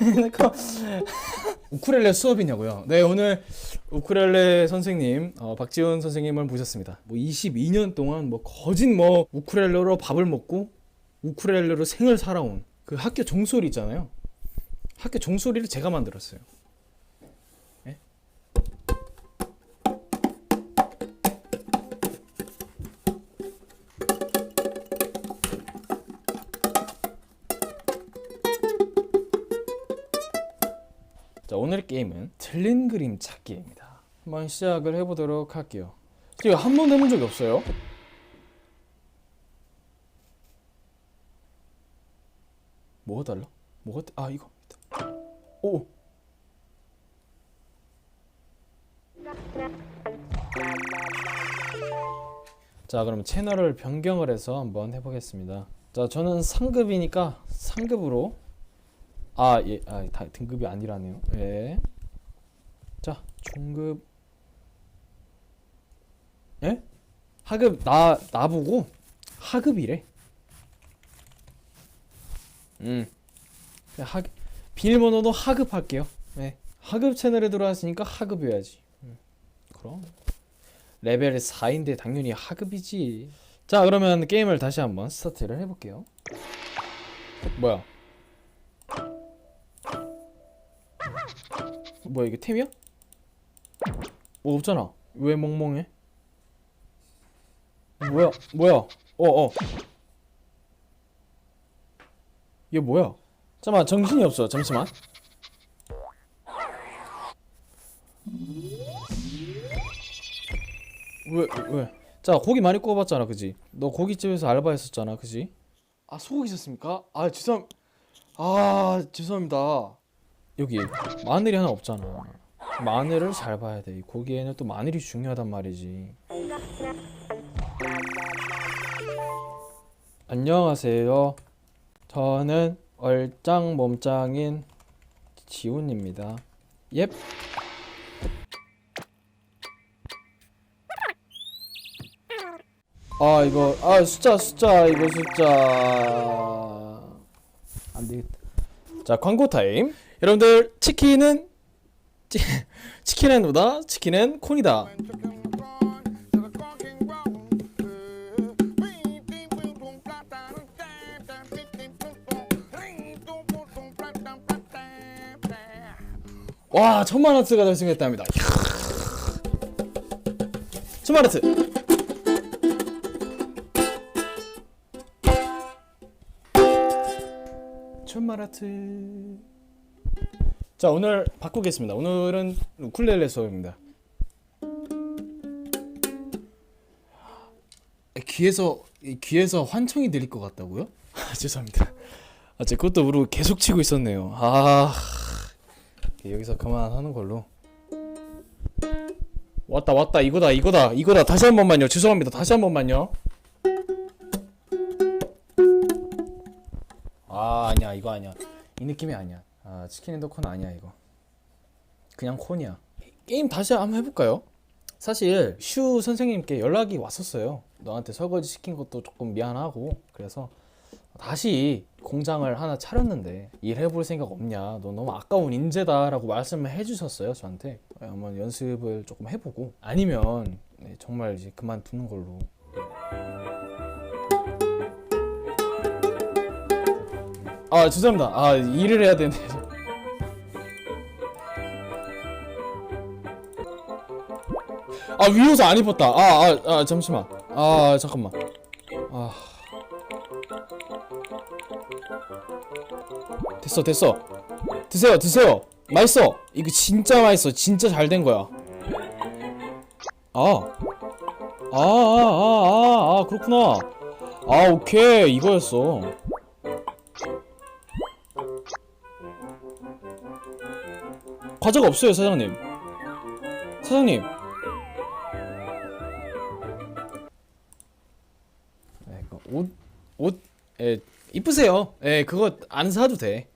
해놓고 그러니까 우쿨렐레 수업이냐고요? 네 오늘 우쿨렐레 선생님 어, 박지훈 선생님을 모셨습니다. 뭐 22년 동안 뭐 거진 뭐 우쿨렐레로 밥을 먹고 우쿨렐레로 생을 살아온 그 학교 종소리 있잖아요. 학교 종소리를 제가 만들었어요. 자 오늘의 게임은 틀린 그림 찾기입니다. 한번 시작을 해보도록 할게요. 제가 한 번도 해본 적이 없어요. 뭐가 달라? 뭐가 다- 아 이거 오 자 그럼 채널을 변경을 해서 한번 해보겠습니다. 자 저는 상급이니까 상급으로 아, 예, 아, 다 등급이 아니라네요. 예. 자, 중급. 예? 하급 나 나보고 하급이래. 음. 하 비밀번호도 하급 할게요. 네. 하급 채널에 들어왔으니까 하급이어야지. 음. 그럼 레벨 4인데 당연히 하급이지. 자, 그러면 게임을 다시 한번 스타트를 해볼게요. 뭐야? 뭐야 이게 템이야? 뭐 없잖아. 왜 멍멍해? 뭐야? 뭐야? 어 어. 이게 뭐야? 잠깐만 정신이 없어. 잠시만. 왜 왜? 자 고기 많이 구워봤잖아, 그지? 너 고깃집에서 알바했었잖아, 그지? 아 소고기셨습니까? 아 죄송. 아 죄송합니다. 여기 마늘이 하나 없잖아. 마늘을 잘 봐야 돼. 이 고기에는 또 마늘이 중요하단 말이지. 안녕하세요. 저는 얼짱 몸짱인 지훈입니다. 옙. 아 이거 아 숫자 숫자 이거 숫자 안 되겠다. 자 광고 타임. 여러분들 치킨은 치, 치킨은 뭐다? 치킨은 콘이다. 와 천만 원트가 달성했답니다. 천만 원트. 천만 원트. 자 오늘 바꾸겠습니다. 오늘은 우쿨렐레 수업입니다. 귀에서 이 귀에서 환청이 들릴 것 같다고요? 아, 죄송합니다. 아, 제 그것도 모르고 계속 치고 있었네요. 아 여기서 그만하는 걸로. 왔다 왔다 이거다 이거다 이거다 다시 한 번만요. 죄송합니다. 다시 한 번만요. 아 아니야 이거 아니야 이 느낌이 아니야. 아 치킨 앤더 콘 아니야 이거. 그냥 콘이야. 게임 다시 한번 해볼까요? 사실 슈 선생님께 연락이 왔었어요. 너한테 설거지 시킨 것도 조금 미안하고 그래서 다시 공장을 하나 차렸는데 일해볼 생각 없냐? 너 너무 아까운 인재다 라고 말씀을 해주셨어요 저한테. 한번 연습을 조금 해보고 아니면 네, 정말 이제 그만두는 걸로. 아 죄송합니다. 아 일을 해야 되는데. 아 위호사 안 입었다. 아아 아, 잠시만. 아 잠깐만. 아 됐어 됐어. 드세요 드세요. 맛있어. 이거 진짜 맛있어. 진짜 잘 된 거야. 아. 아, 아, 아, 아, 아, 그렇구나. 아, 오케이. 이거였어. 과자가 없어요, 사장님. 사장님. 옷, 옷, 예, 이쁘세요. 예, 그거 안 사도 돼.